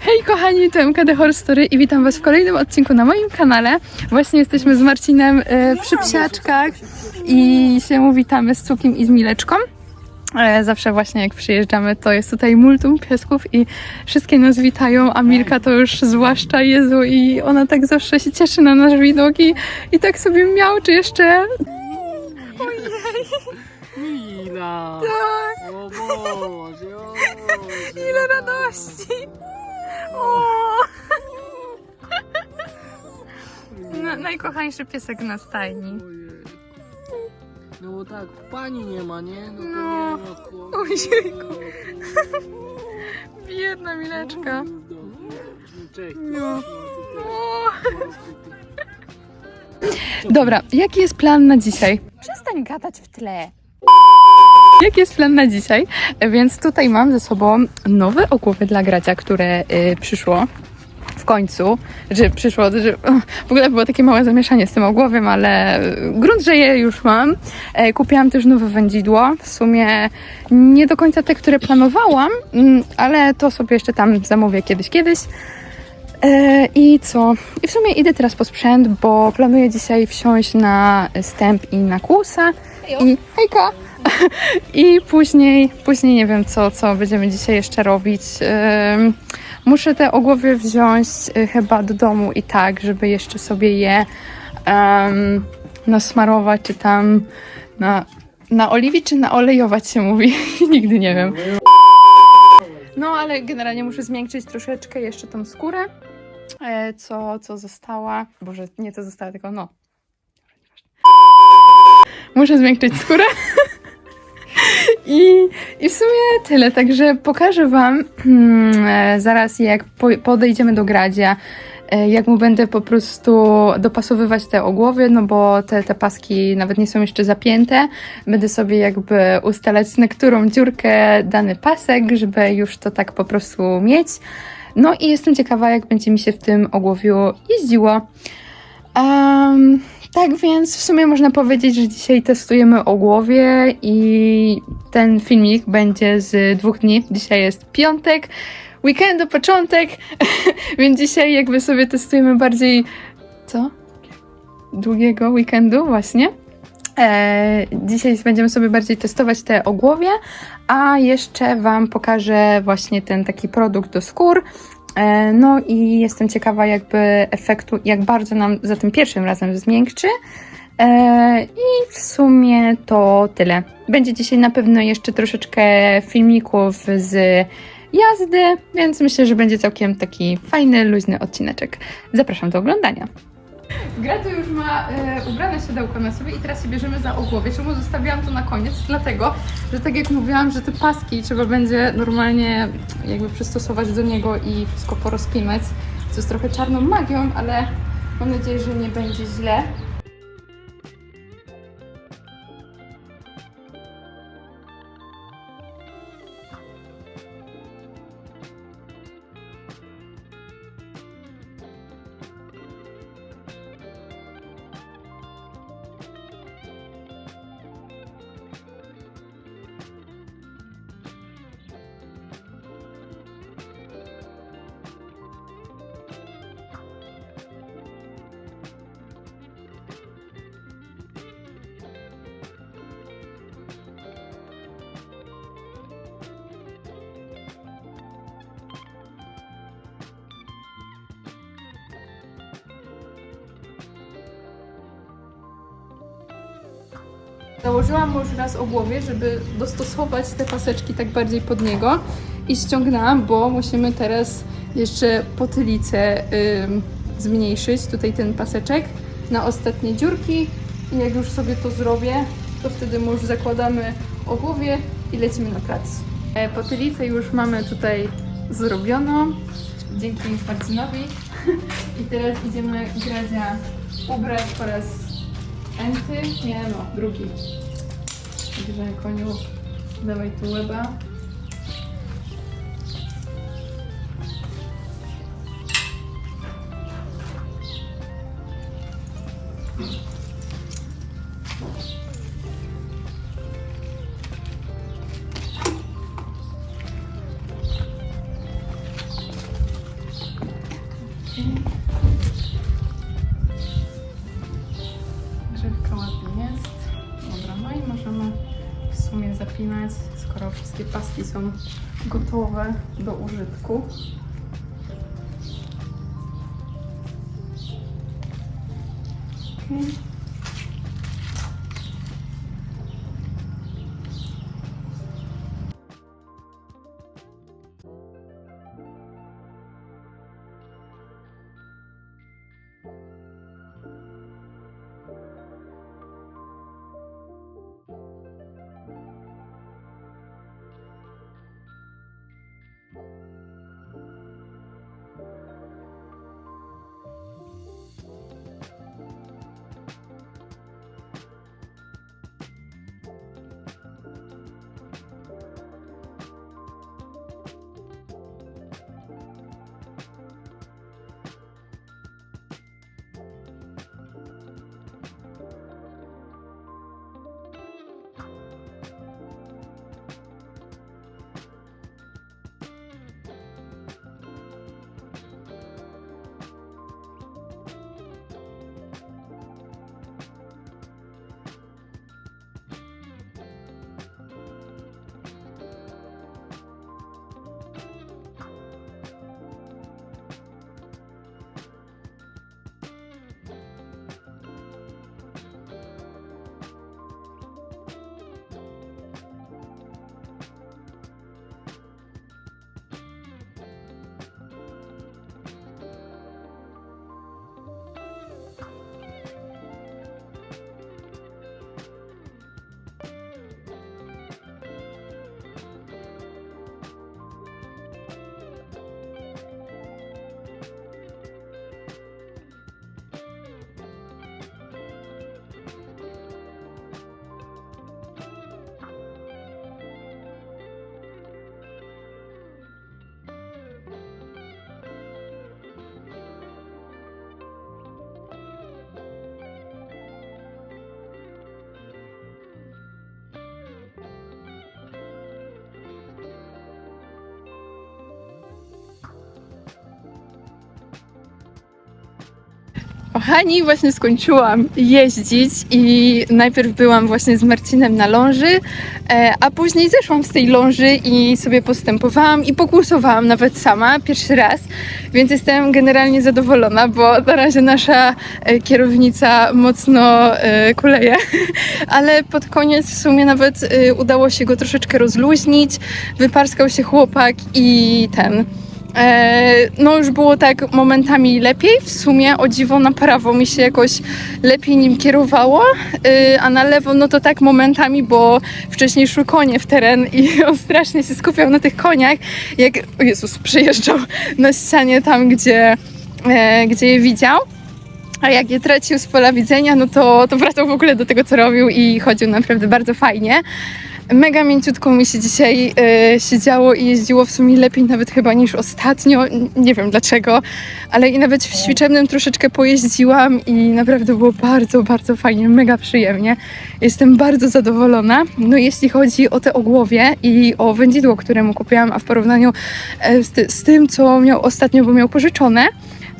Hej kochani, to MKD Horror Story i witam was w kolejnym odcinku na moim kanale. Właśnie jesteśmy z Marcinem e, przy psiaczkach i się witamy z Cukiem i z Mileczką. E, Zawsze właśnie jak przyjeżdżamy, to jest tutaj multum piesków i wszystkie nas witają, a Milka to już zwłaszcza Jezu i ona tak zawsze się cieszy na nasz widok i, i tak sobie miałczy jeszcze. Mila! Tak, O Boże, o Boże. ile radości! O! Na, najkochańszy piesek na stajni. Ojej. No bo tak, pani nie ma, nie? No to No. nie ma Ojejku. Biedna Mileczka. Cześć. No. No, Dobra, jaki jest plan na dzisiaj? Przestań gadać w tle. Jaki jest plan na dzisiaj? Więc tutaj mam ze sobą nowe ogłowy dla gradzia, które y, przyszło w końcu, że przyszło, że w ogóle było takie małe zamieszanie z tym ogłowiem, ale y, grunt, że je już mam. E, Kupiłam też nowe wędzidło, w sumie nie do końca te, które planowałam, mm, ale to sobie jeszcze tam zamówię kiedyś, kiedyś. E, I co? I w sumie idę teraz po sprzęt, bo planuję dzisiaj wsiąść na stęp i na kłusa. I hejka! I później, później nie wiem co, co będziemy dzisiaj jeszcze robić. Muszę te ogłowy wziąć y, chyba do domu i tak, żeby jeszcze sobie je um, nasmarować, czy tam na, na czy na olejować się mówi. Nigdy nie wiem. No, ale generalnie muszę zmiękczyć troszeczkę jeszcze tą skórę, e, co, co została. Boże, nie co została, tylko no. Muszę zmiękczyć skórę. I, I w sumie tyle, także pokażę Wam hmm, e, zaraz jak po, podejdziemy do Gradzia, e, jak mu będę po prostu dopasowywać te ogłowy, no bo te, te paski nawet nie są jeszcze zapięte. Będę sobie jakby ustalać na którą dziurkę dany pasek, żeby już to tak po prostu mieć. No i jestem ciekawa, jak będzie mi się w tym ogłowiu jeździło. Em, tak więc w sumie można powiedzieć, że dzisiaj testujemy ogłowie i ten filmik będzie z dwóch dni. Dzisiaj jest piątek, weekendu, początek, więc dzisiaj jakby sobie testujemy bardziej co? Długiego weekendu właśnie. E, dzisiaj będziemy sobie bardziej testować te ogłowie, a jeszcze Wam pokażę właśnie ten taki produkt do skór. E, No i jestem ciekawa jakby efektu, jak bardzo nam za tym pierwszym razem zmiękczy. E, I w sumie to tyle. Będzie dzisiaj na pewno jeszcze troszeczkę filmików z jazdy, więc myślę, że będzie całkiem taki fajny, luźny odcineczek. Zapraszam do oglądania. Gra to już ma e, ubrane siodełko na sobie i teraz się bierzemy za ogłowie. Czemu zostawiłam to na koniec? Dlatego, że tak jak mówiłam, że te paski trzeba będzie normalnie jakby przystosować do niego i wszystko porozpinać, co jest trochę czarną magią, ale mam nadzieję, że nie będzie źle. Założyłam mu już raz o głowie, żeby dostosować te paseczki tak bardziej pod niego i ściągnęłam, bo musimy teraz jeszcze potylicę ym, zmniejszyć, tutaj ten paseczek na ostatnie dziurki i jak już sobie to zrobię, to wtedy mu już zakładamy o głowie i lecimy na plac. E, Potylicę już mamy tutaj zrobioną, dzięki Marcinowi i teraz idziemy Grazia ubrać po raz Enty? Nie no, drugi. Także koniu, dawaj tu łeba. Gotowe do użytku. Okej. Kochani, właśnie skończyłam jeździć i najpierw byłam właśnie z Marcinem na ląży, e, a później zeszłam z tej ląży i sobie postępowałam i pokłusowałam nawet sama pierwszy raz, więc jestem generalnie zadowolona, bo na razie nasza e, kierownica mocno e, kuleje, ale pod koniec w sumie nawet udało się go troszeczkę rozluźnić, wyparskał się chłopak i ten... E, no już było tak momentami lepiej, w sumie o dziwo na prawo mi się jakoś lepiej nim kierowało, e, a na lewo no to tak momentami, bo wcześniej szły konie w teren i on strasznie się skupiał na tych koniach, jak, o Jezus, przyjeżdżał na ścianie tam, gdzie, e, gdzie je widział. A jak je tracił z pola widzenia, no to, to wracał w ogóle do tego, co robił i chodził naprawdę bardzo fajnie. Mega mięciutko mi się dzisiaj e, siedziało i jeździło w sumie lepiej nawet chyba niż ostatnio. Nie wiem dlaczego, ale i nawet w ćwiczebnym troszeczkę pojeździłam i naprawdę było bardzo, bardzo fajnie, mega przyjemnie. Jestem bardzo zadowolona. No jeśli chodzi o te ogłowie i o wędzidło, które mu kupiłam, a w porównaniu e, z, ty- z tym, co miał ostatnio, bo miał pożyczone,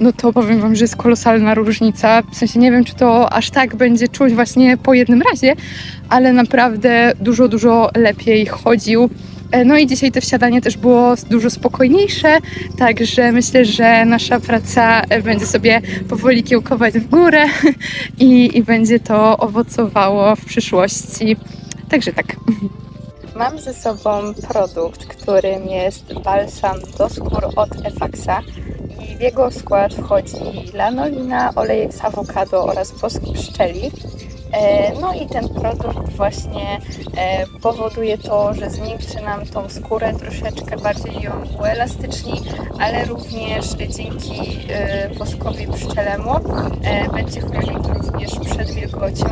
no to powiem Wam, że jest kolosalna różnica. W sensie nie wiem, czy to aż tak będzie czuć właśnie po jednym razie, ale naprawdę dużo, dużo lepiej chodził. E, No i dzisiaj to wsiadanie też było dużo spokojniejsze, także myślę, że nasza praca e, będzie sobie powoli kiełkować w górę i, i będzie to owocowało w przyszłości. Także tak. Mam ze sobą produkt, którym jest balsam do skór od Efaxa i w jego skład wchodzi lanolina, olejek z awokado oraz wosk pszczeli. E, No i ten produkt właśnie e, powoduje to, że zwiększy nam tą skórę, troszeczkę bardziej ją uelastyczni, ale również dzięki e, woskowi pszczelemu będzie chronił również przed wilgocią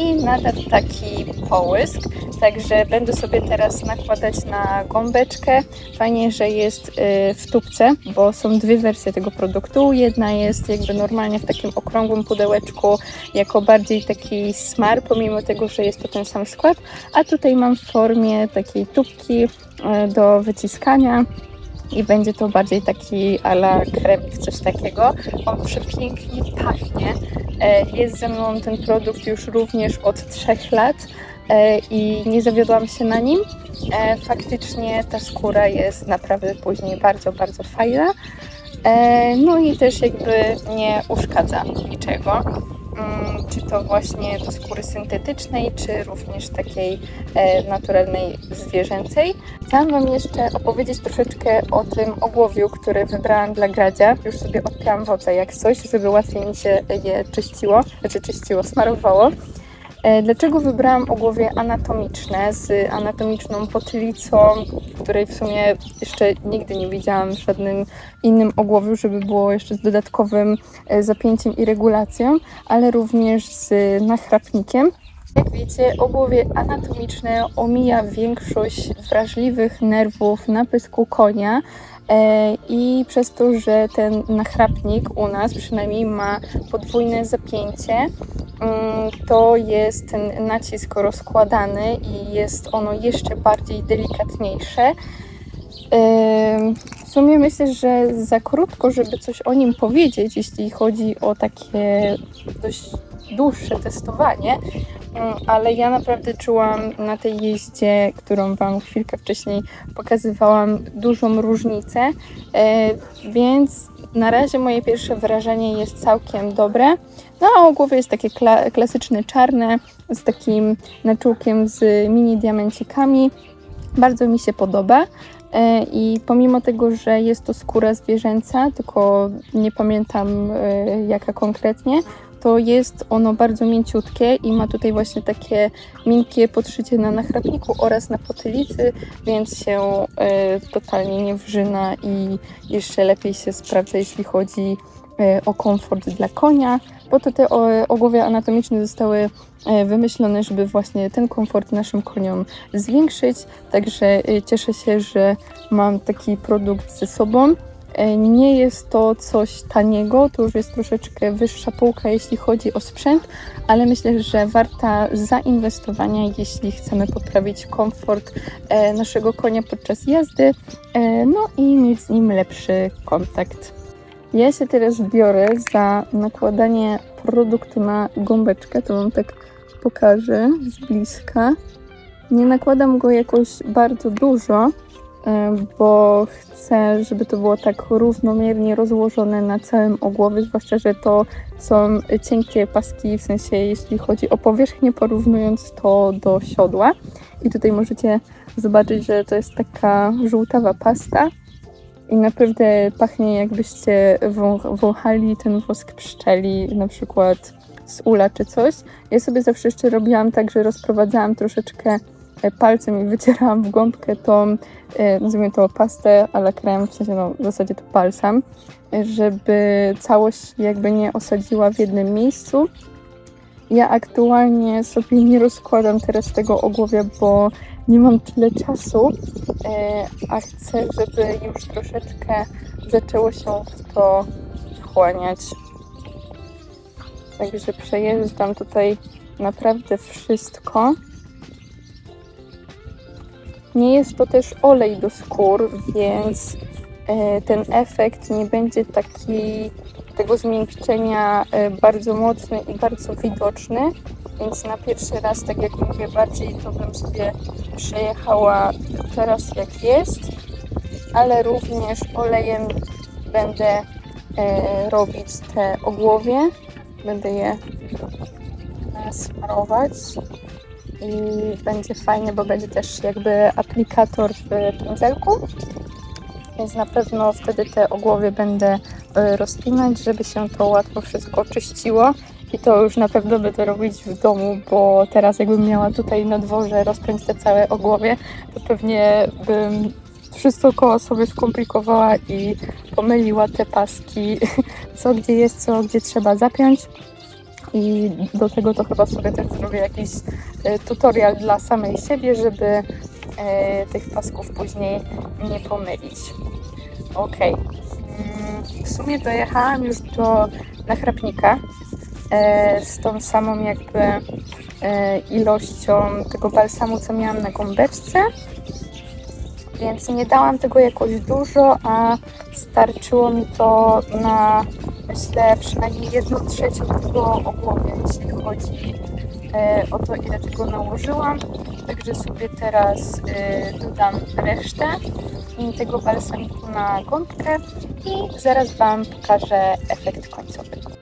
i nada taki połysk. Także będę sobie teraz nakładać na gąbeczkę. Fajnie, że jest y, w tubce, bo są dwie wersje tego produktu. Jedna jest jakby normalnie w takim okrągłym pudełeczku, jako bardziej taki smar, pomimo tego, że jest to ten sam skład. A tutaj mam w formie takiej tubki y, do wyciskania. i będzie to bardziej taki ala kremik, coś takiego. On przepięknie pachnie. E, Jest ze mną ten produkt już również od trzech lat i nie zawiodłam się na nim. E, Faktycznie ta skóra jest naprawdę później bardzo, bardzo fajna. E, No i też jakby nie uszkadza niczego. Mm, Czy to właśnie do skóry syntetycznej, czy również takiej e, naturalnej zwierzęcej. Chciałam Wam jeszcze opowiedzieć troszeczkę o tym ogłowiu, który wybrałam dla Gradzia. Już sobie odpiłam wodę jak coś, żeby łatwiej mi się je czyściło, znaczy czyściło, smarowało. E, Dlaczego wybrałam ogłowie anatomiczne z anatomiczną potylicą, której w sumie jeszcze nigdy nie widziałam w żadnym innym ogłowiu, żeby było jeszcze z dodatkowym e, zapięciem i regulacją, ale również z nachrapnikiem. Jak wiecie, ogłowie anatomiczne omija większość wrażliwych nerwów na pysku konia e, i przez to, że ten nachrapnik u nas przynajmniej ma podwójne zapięcie, to jest ten nacisk rozkładany i jest ono jeszcze bardziej delikatniejsze. W sumie myślę, że za krótko, żeby coś o nim powiedzieć, jeśli chodzi o takie dość dłuższe testowanie, Ym, ale ja naprawdę czułam na tej jeździe, którą Wam chwilkę wcześniej pokazywałam, dużą różnicę, e, więc na razie moje pierwsze wrażenie jest całkiem dobre. No a o głowie jest takie kla- klasyczne czarne z takim naczółkiem z mini diamencikami. Bardzo mi się podoba. E, I pomimo tego, że jest to skóra zwierzęca, tylko nie pamiętam e, jaka konkretnie, to jest ono bardzo mięciutkie i ma tutaj właśnie takie miękkie podszycie na nachrapniku oraz na potylicy, więc się e, totalnie nie wrzyna i jeszcze lepiej się sprawdza, jeśli chodzi e, o komfort dla konia, bo to te o- ogłowie anatomiczne zostały e, wymyślone, żeby właśnie ten komfort naszym koniom zwiększyć. Także cieszę się, że mam taki produkt ze sobą. E, Nie jest to coś taniego, to już jest troszeczkę wyższa półka, jeśli chodzi o sprzęt, ale myślę, że warta zainwestowania, jeśli chcemy poprawić komfort e, naszego konia podczas jazdy, e, no i mieć z nim lepszy kontakt. Ja się teraz biorę za nakładanie produktu na gąbeczkę, to Wam tak pokażę z bliska. Nie nakładam go jakoś bardzo dużo, bo chcę, żeby to było tak równomiernie rozłożone na całym ogłowie, zwłaszcza, że to są cienkie paski, w sensie jeśli chodzi o powierzchnię, porównując to do siodła. I tutaj możecie zobaczyć, że to jest taka żółtawa pasta i naprawdę pachnie jakbyście wą- wąchali ten wosk pszczeli, na przykład z ula czy coś. Ja sobie zawsze jeszcze robiłam tak, że rozprowadzałam troszeczkę e, palcem i wycierałam w gąbkę tą, e, nazwijmy to pastę, ale krem, w sensie no, w zasadzie to e, żeby całość jakby nie osadziła w jednym miejscu. Ja aktualnie sobie nie rozkładam teraz tego ogłowia, bo nie mam tyle czasu, e, a chcę, żeby już troszeczkę zaczęło się w to wchłaniać. Także przejeżdżam tutaj naprawdę wszystko. Nie jest to też olej do skór, więc e, ten efekt nie będzie taki tego zmiękczenia e, bardzo mocny i bardzo widoczny. Więc na pierwszy raz, tak jak mówię, bardziej to bym sobie przejechała teraz jak jest, ale również olejem będę e, robić te ogłowie. Będę je smarować i będzie fajnie, bo będzie też jakby aplikator w pędzelku. Więc na pewno wtedy te ogłowie będę e, rozpinać, żeby się to łatwo wszystko czyściło. I to już na pewno będę robić w domu, bo teraz jakbym miała tutaj na dworze rozpiąć te całe ogłowie, to pewnie bym wszystko koło sobie skomplikowała i pomyliła te paski, co gdzie jest, co gdzie trzeba zapiąć. I do tego to chyba sobie też zrobię jakiś e, tutorial dla samej siebie, żeby e, tych pasków później nie pomylić. Ok. W sumie dojechałam już do nachrapnika e, z tą samą jakby ilością tego balsamu, co miałam na gąbeczce. więc nie dałam tego jakoś dużo, a starczyło mi to na myślę przynajmniej jedną trzecią tego ogłowie, jeśli chodzi e, o to, ile tego nałożyłam. Także sobie teraz e, dodam resztę tego balsamiku na gąbkę i zaraz Wam pokażę efekt końcowy.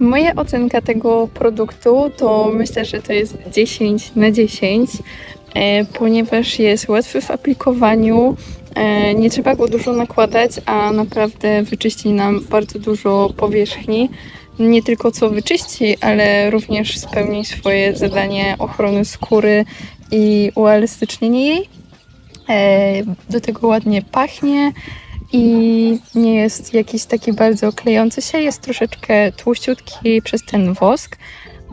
Moja ocenka tego produktu to myślę, że to jest 10 na 10, e, ponieważ jest łatwy w aplikowaniu, e, nie trzeba go dużo nakładać, a naprawdę wyczyści nam bardzo dużo powierzchni. Nie tylko co wyczyści, ale również spełni swoje zadanie ochrony skóry i uelastycznienie jej. E, Do tego ładnie pachnie i nie jest jakiś taki bardzo klejący się, jest troszeczkę tłuściutki przez ten wosk,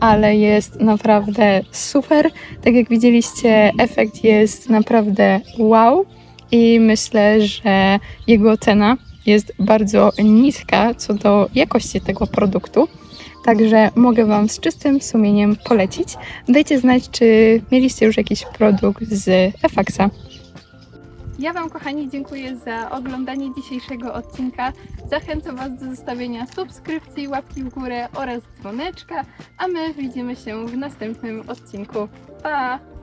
ale jest naprawdę super. Tak jak widzieliście, efekt jest naprawdę wow i myślę, że jego cena jest bardzo niska co do jakości tego produktu. Także mogę Wam z czystym sumieniem polecić. Dajcie znać, czy mieliście już jakiś produkt z Efaxa. Ja Wam, kochani, dziękuję za oglądanie dzisiejszego odcinka. Zachęcam Was do zostawienia subskrypcji, łapki w górę oraz dzwoneczka, a my widzimy się w następnym odcinku. Pa!